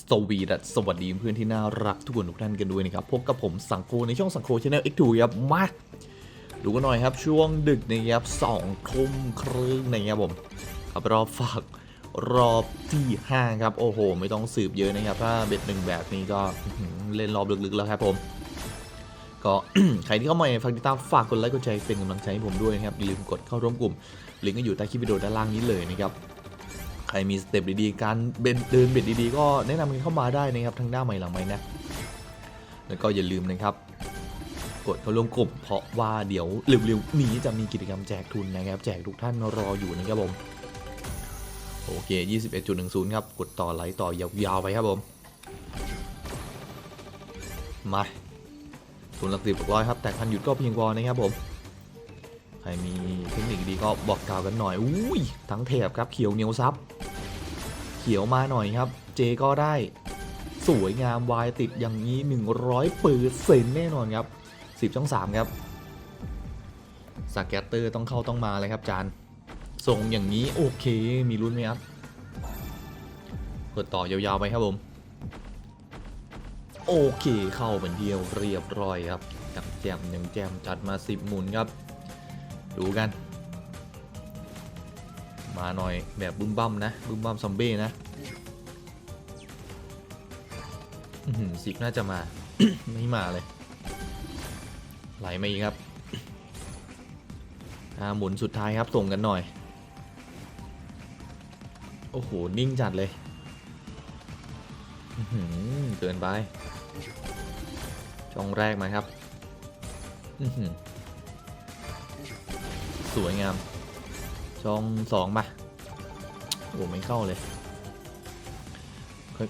สวีดัสสวัสดีเพื่อนที่น่ารักทุกคนทุกท่านกันด้วยนะครับพบกับผมสังโคในช่องสังโคชาแนล X2 ครับมาดูกันหน่อยครับช่วงดึกนะครับสองทุ่มครึ่งนะครับผมครับรอบฝากรอบที่5ครับโอ้โห ไม่ต้องสืบเยอะนะครับ ถ้าเบ็ดหนึ่งแบบนี้ก็เล่นรอบลึกๆแล้วครับผม ก็ใครที่เข้ามาฝากติดตามฝากกดไลค์กดแชร์เป็นกำลังใจให้ผมด้วยนะครับอย่าลืมกดเข้าร่วมกลุ่มลิงก์ก็อยู่ใต้คลิปวิดีโอด้านล่างนี้เลยนะครับ ใครมีสเต็ปดีๆ การเบนเดินเบ็ดดีๆ ก็แนะนำกันเข้ามาได้นะครับทั้งหน้าใหม่หลังใหม่นะ แล้วก็อย่าลืมนะครับ กดเข้าร่วมกลุ่มเพราะว่าเดี๋ยวเร็วๆนี้จะมีกิจกรรมแจกทุนนะครับ แจกทุกท่านรออยู่นะครับผมโอเค 21.10 ครับ กดต่อไหลต่อยาวๆไปครับผม มาทุนหลักสิบหกร้อยครับ แต่คันหยุดก็เพียงพอนะครับผม ใครมีเทคนิคดีก็บอกกล่าวกันหน่อย อุ้ยทั้งเทปครับ เขียวเหนียวซับ ขียวมาหน่อยครับ เจก็ได้สวยงามวายติดอย่างนี้ 100เปอร์เซ็นแน่นอนครับ 10ช่อง3ครับสแกตเตอร์ต้องเข้าต้องมาเลยครับจานส่งอย่างนี้โอเคมีลุ้นไหมครับกดต่อยาวๆไปครับผม โอเคเข้าเป็นเดียวเรียบร้อยครับจับแจมหนึ่งแจมจัดมา 10 หมุนครับ ดูกัน มาหน่อยแบบบึ้มบั้มนะบึ้มบั้มซอมเบ้นะสิกน่าจะมา ไม่มาเลย ไหลมาอีกครับอ่าหมุนสุดท้ายครับส่งกันหน่อย โอ้โห นิ่งจัดเลยอื้อหือเกินไปช่องแรกมาครับ สวยงาม ช่องสองมาโอ้ไม่เข้าเลย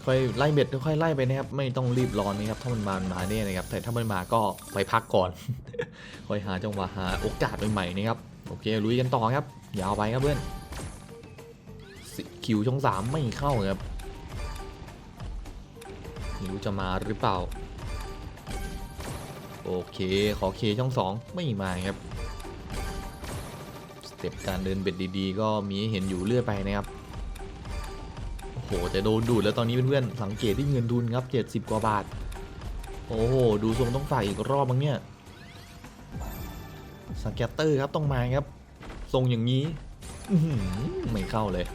ค่อยๆไล่เบ็ดค่อยๆไล่ไปนะครับ ไม่ต้องรีบร้อนนะครับถ้ามันมามาเนี่ยนะครับ แต่ถ้ามันมาก็ไปพักก่อน ค่อยหาจังหวะหาโอกาสใหม่ๆนะครับโอเคลุยกันต่อครับยาวไปครับเพื่อนสิคิวช่องสามไม่เข้าครับไม่รู้จะมาหรือเปล่า โอเค ขอเคช่องสองไม่มาครับ ต็ปการเดินเบ็ดดีๆ ก็มีให้เห็นอยู่เรื่อยไปนะครับ โอ้โห แต่โดนดูดแล้วตอนนี้เพื่อนๆ สังเกตที่เงินทุนครับ 70 กว่าบาท โอ้โห ดูทรงต้องฝ่ายอีกรอบมั้งเนี่ยสแกตเตอร์ครับต้องมาครับ ทรงอย่างนี้ไม่เข้าเลย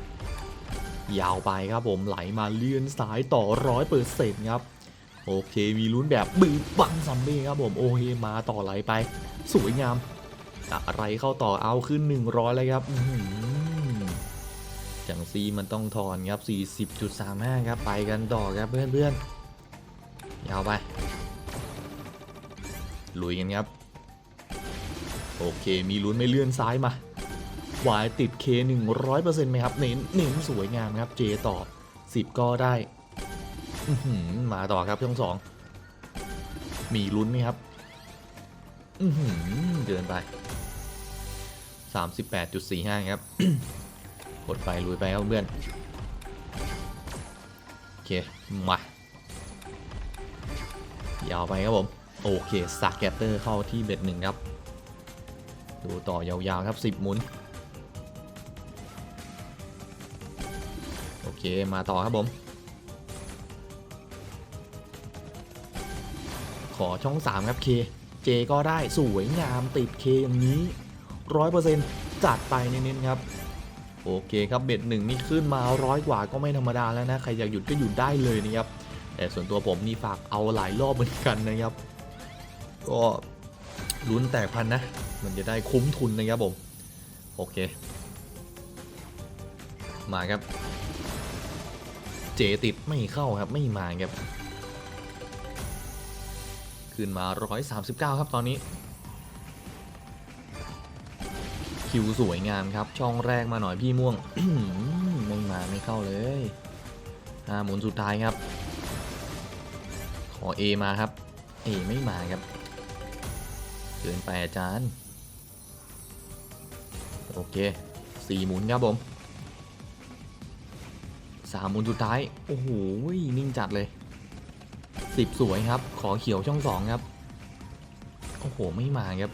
ยาวไปครับผมไหลมาเลื่อนสายต่อร้อยเปอร์เซ็นต์ครับ โอเคมีลุ้นแบบบืบบังซัมเบ้ครับผม โอเคมาต่อไหลไป สวยงาม อะไรเข้าต่อเอาขึ้น 100 เลยครับจังซีมันต้องทอนครับ 40.35 ครับ ไปกันต่อครับเพื่อนๆยาวไป ลุยกันครับ โอเค มีลุ้นไม่เลื่อนซ้ายมาวายติด K 100%ไหมครับ เน้นเน้นสวยงามครับ J ต่อ10 ก็ได้ มาต่อครับช่องสอง มีลุ้นไหมครับ เกินไป 38.45 ครับกดไปลุยไปครับเพื่อน โอเค มายาวไปครับผม โอเคสากแกตเตอร์เข้าที่เบ็ดหนึ่งครับ ดูต่อยาวๆครับ 10 หมุน โอเค มาต่อครับผม ขอช่อง 3 ครับ K J ก็ได้สวยงามติด K อย่างนี้100%จัดไปเน้นๆครับโอเคครับเบ็ดหนึ่งนี่ขึ้นมาร้อยกว่าก็ไม่ธรรมดาแล้วนะใครอยากหยุดก็หยุดได้เลยนะครับแต่ส่วนตัวผมนี่ฝากเอาหลายรอบเหมือนกันนะครับ ก็ลุ้นแตกพันนะ มันจะได้คุ้มทุนนะครับผมโอเค มาครับ เจติดไม่เข้าครับไม่มาครับ ขึ้นมา 139 ครับตอนนี้ คิวสวยงามครับ ช่องแรกมาหน่อยพี่ม่วงไม่มาไม่เข้าเลยอ่าหมุนสุดท้ายครับ ขอ A มาครับ A ไม่มาครับ เกินไปอาจารย์ โอเคสี่หมุนครับผมสามหมุนสุดท้าย โอ้โห นิ่งจัดเลย สิบสวยครับ ขอเขียวช่องสองครับ โอ้โห ไม่มาครับ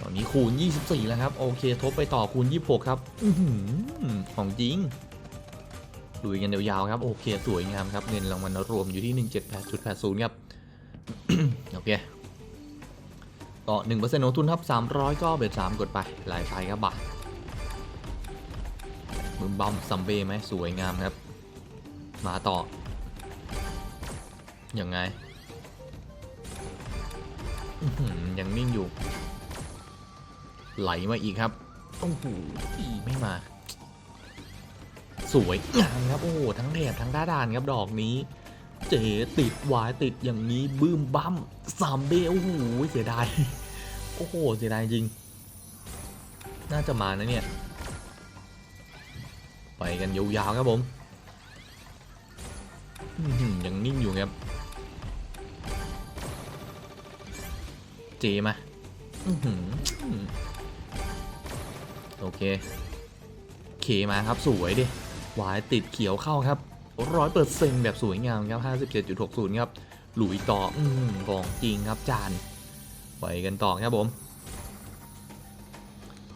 ตอนนี้คูณ 24 แล้วครับ โอเค ทบไปต่อคูณ 26 ครับอของจริงลุยกันยาวๆครับ โอเค สวยงามครับ เงินรางวัลรวมอยู่ที่ 178.80ครับ โอเคก็1%ของทุนครับ 300 ก็เบ็ด3กดไป หลายไฟครับบ่ามือบัมซัมเบ้ไหมสวยงามครับ มาต่อ ยังไงยังนิ่งอยู่ ไหลมาอีกครับโอ้โหไม่มา สวยงามครับ โอ้โหทั้งแถบทั้งด้าดานครับดอกนี้ เจติดวายติดอย่างนี้บึ้มบั้มสามเบโอ้โหเสียดายโอ้โหเสียดายจริง น่าจะมานะเนี่ย ไปกันยาวๆครับผมยังนิ่งอยู่ครับ จมาอื้อหือโอเคเคมาครับสวยดิหวายติดเขียวเข้าครับร้อยเปอร์เซ็นต์แบบสวยงามครับห้าสิบเจ็ดจุดหกศูนย์ครับ หลุยต่ออืมของจริงครับจานไปกันต่อครับผม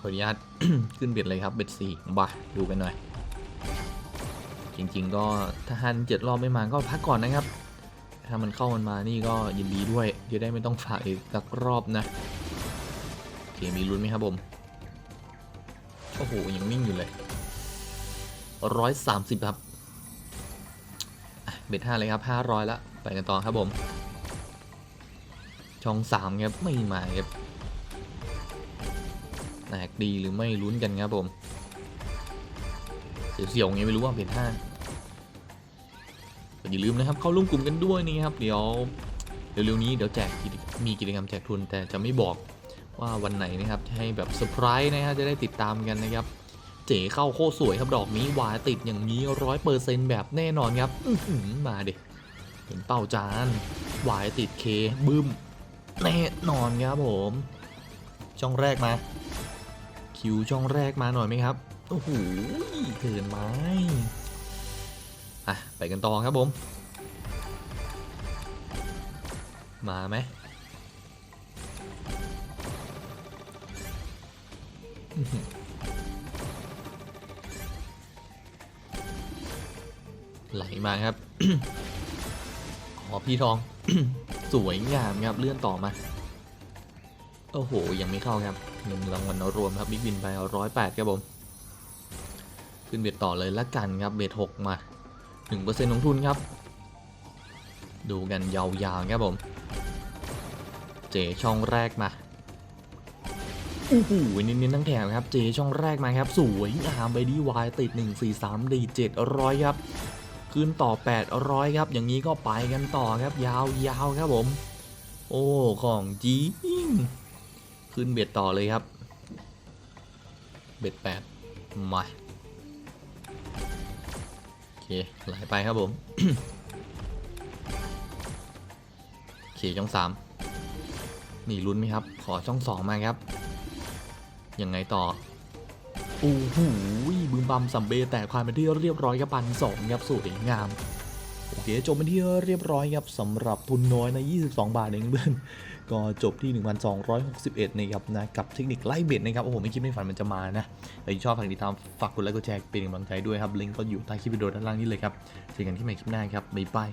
ขออนุญาตขึ้นเบ็ดเลยครับเบ็ดสี่บ่าดูกันหน่อย จริง ๆ ก็ถ้าฮันเจ็ดรอบไม่มาก็พักก่อนนะครับ ถ้ามันเข้ามันมานี่ก็ยินดีด้วยจะได้ไม่ต้องฝากอีกสักรอบนะโอเคมีลุ้นไหมครับผมโอ้โหยังนิ่งอยู่เลยร้อยสามสิบครับเบ็ดห้าเลยครับห้าร้อยละไปกันต่อครับผม ช่องสามครับไม่มาครับแตกดีหรือไม่ลุ้นกันครับผม เสียวๆไงไม่รู้ว่าเบ็ดห้า อย่าลืมนะครับเข้าร่วมกลุ่มกันด้วยนะครับเดี๋ยวเร็วๆนี้เดี๋ยวแจกมีกิจกรรมแจกทุนแต่จะไม่บอกว่าวันไหนนะครับให้แบบเซอร์ไพรส์นะฮะจะได้ติดตามกันนะครับ เจ๋เข้าโคสวยครับดอกนี้วายติดอย่างนี้ร้อยเปอร์เซ็นต์แบบแน่นอนครับมาเดิเห็นเป้าจานวายติดเคบึ้มแน่นอนครับผมช่องแรกมา คิวช่องแรกมาหน่อยไหมครับโอ้โหเกินไหม อะ ไปกันต่อครับผม มาไหมไหลมาครับขอพี่ทอง สวยงามครับเลื่อนต่อมา โอ้โห ยังไม่เข้าครับเงินรางวัลรวมครับบิ๊กบินไปร้อยแปดครับผม ขึ้นเบ็ดต่อเลยละกันครับเบ็ดหกมา หนึ่งเปอร์เซ็นต์ของทุนครับ ดูกันยาวๆครับผม เจช่องแรกมาโอ้โหนินๆทั้งแถบครับ เจช่องแรกมาครับ สวยงามไปดีวายติด 1 4 3ดี700 ครับ ขึ้นต่อ 800 ครับ อย่างนี้ก็ไปกันต่อครับ ยาวๆครับผม โอ้ ของจริง ขึ้นเบ็ดต่อเลยครับ เบ็ดแปดมา ไหลไปครับผมขี่ช่องสามนี่ลุ้นไหมครับ ขอช่องสองมาครับ ยังไงต่อ โอ้โหบึมบัมสัมเบแต่ความเป็นที่เรียบร้อยครับปันสองครับสวยงาม โอเคจบเป็นที่เรียบร้อยครับสำหรับทุนน้อยใน22 บาทเองเพื่อนก็จบที่ 1,261นะครับนะกับเทคนิคไล่เบ็ดนะครับโอ้โหไม่คิดไม่ฝันมันจะมานะใครชอบฝากติดตามฝากกดไลค์กดแชร์เป็นกำลังใจด้วยครับลิงก์ก็อยู่ใต้คลิปวิดีโอด้านล่างนี้เลยครับเจอกันที่ใหม่คลิปหน้าครับบ๊ายบาย